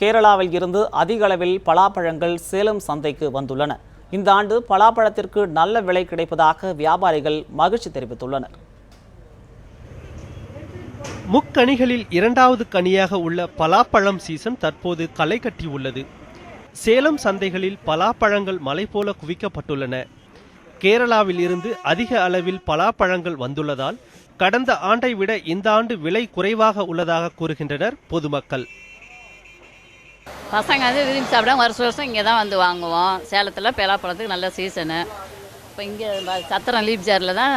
கேரளாவில் இருந்து அதிக அளவில் பலாப்பழங்கள் சேலம் சந்தைக்கு வந்துள்ளன. இந்த ஆண்டு பலாப்பழத்திற்கு நல்ல விலை கிடைப்பதாக வியாபாரிகள் மகிழ்ச்சி தெரிவித்துள்ளனர். முக்கணிகளில் இரண்டாவது கனியாக உள்ள பலாப்பழம் சீசன் தற்போது களை கட்டி உள்ளது. சேலம் சந்தைகளில் பலாப்பழங்கள் மலை போல குவிக்கப்பட்டுள்ளன. கேரளாவில் இருந்து அதிக அளவில் பலாப்பழங்கள் வந்துள்ளதால் கடந்த ஆண்டை விட இந்த ஆண்டு விலை குறைவாக உள்ளதாக கூறுகின்றனர் பொதுமக்கள். பசங்க வந்து விரும்பி சாப்பிட வருஷம் வருஷம் இங்கே தான் வந்து வாங்குவோம். சேலத்தில் பலாப்பழத்துக்கு நல்ல சீசனு இப்போ இங்கே சத்திரம் லீப் ஜாரில் தான்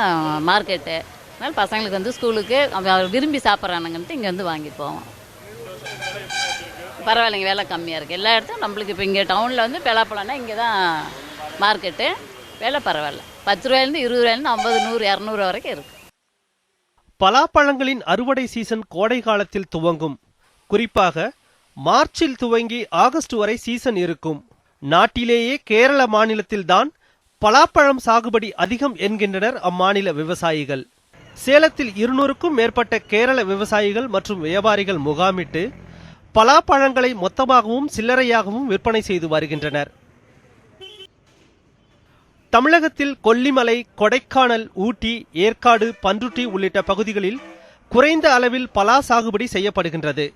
மார்க்கெட்டு அதனால் பசங்களுக்கு வந்து ஸ்கூலுக்கு அவ- விரும்பி சாப்பிட்றானுங்கன்ட்டு இங்கே வந்து வாங்கிட்டு போவோம். பரவாயில்லைங்க விலை கம்மியாக இருக்குது எல்லா இடத்தும் நம்மளுக்கு இப்போ இங்கே டவுனில் வந்து பலாப்பழம்னா இங்கே தான் மார்க்கெட்டு விலை பரவாயில்ல. பத்து ரூபாயிலேருந்து இருபது ரூபாயிலேருந்து ஐம்பது நூறு இரநூறு வரைக்கும் இருக்குது பலாப்பழங்களின் அறுவடை சீசன் கோடை காலத்தில் துவங்கும். குறிப்பாக மார்ச்சில் துவங்கி ஆகஸ்ட் வரை சீசன் இருக்கும். நாட்டிலேயே கேரள மாநிலத்தில்தான் பலாப்பழம் சாகுபடி அதிகம் என்கின்றனர் அம்மாநில விவசாயிகள். சேலத்தில் இருநூறுக்கும் மேற்பட்ட கேரள விவசாயிகள் மற்றும் வியாபாரிகள் முகாமிட்டு பலாப்பழங்களை மொத்தமாகவும் சில்லறையாகவும் விற்பனை செய்து வருகின்றனர். தமிழகத்தில் கொல்லிமலை கொடைக்கானல் ஊட்டி ஏற்காடு பன்ருட்டி உள்ளிட்ட பகுதிகளில் குறைந்த அளவில் பலா சாகுபடி செய்யப்படுகின்றது.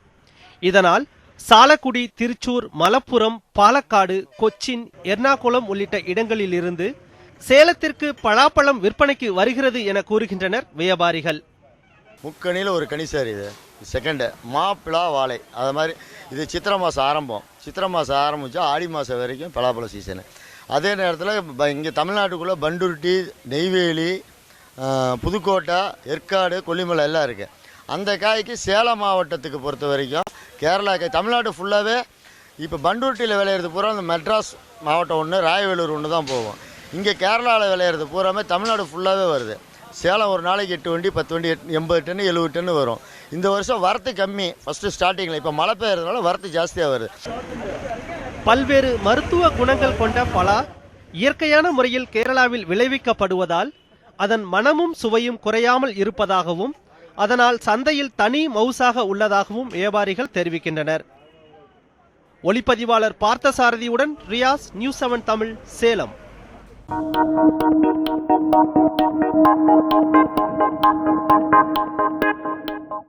இதனால் சாலக்குடி திருச்சூர் மலப்புரம் பாலக்காடு கொச்சின் எர்ணாகுளம் உள்ளிட்ட இடங்களிலிருந்து சேலத்திற்கு பலாப்பழம் விற்பனைக்கு வருகிறது என கூறுகின்றனர் வியாபாரிகள். முக்கணியில் ஒரு கனி சார் இது. செகண்டு மாப்பிளா வாழை. அது மாதிரி இது சித்திரை மாதம் ஆரம்பம். சித்திரை மாதம் ஆரம்பித்தா ஆடி மாதம் வரைக்கும் பலாப்பழ சீசனு அதே நேரத்தில் இங்கே தமிழ்நாட்டுக்குள்ளே பண்டுருட்டி நெய்வேலி புதுக்கோட்டை ஏற்காடு கொல்லிமலை எல்லாம் இருக்குது அந்த காய்க்கு சேலம் மாவட்டத்துக்கு பொறுத்த வரைக்கும் கேரளா காய் தமிழ்நாடு ஃபுல்லாகவே இப்போ பண்டூட்டியில் விளையிறது பூரா அந்த மெட்ராஸ் மாவட்டம் ஒன்று ராயவேலூர் ஒன்று தான் போகும். இங்கே கேரளாவில் விளையிறது பூராமே தமிழ்நாடு ஃபுல்லாகவே வருது. சேலம் ஒரு நாளைக்கு எட்டு வண்டி பத்து வண்டி எட் எண்பது டன்னு எழுபது டன்னு வரும். இந்த வருஷம் வரத்து கம்மி. ஃபஸ்ட்டு ஸ்டார்டிங்கில் இப்போ மழை பெய்யறதுனால வரத்து ஜாஸ்தியாக வருது. பல்வேறு மருத்துவ குணங்கள் கொண்ட பலா இயற்கையான முறையில் கேரளாவில் விளைவிக்கப்படுவதால் அதன் மனமும் சுவையும் குறையாமல் இருப்பதாகவும் அதனால் சந்தையில் தனி மவுசாக உள்ளதாகவும் வியாபாரிகள் தெரிவிக்கின்றனர். ஒளிப்பதிவாளர் பார்த்தசாரதியுடன் ரியாஸ் நியூஸ் செவன் தமிழ் சேலம்.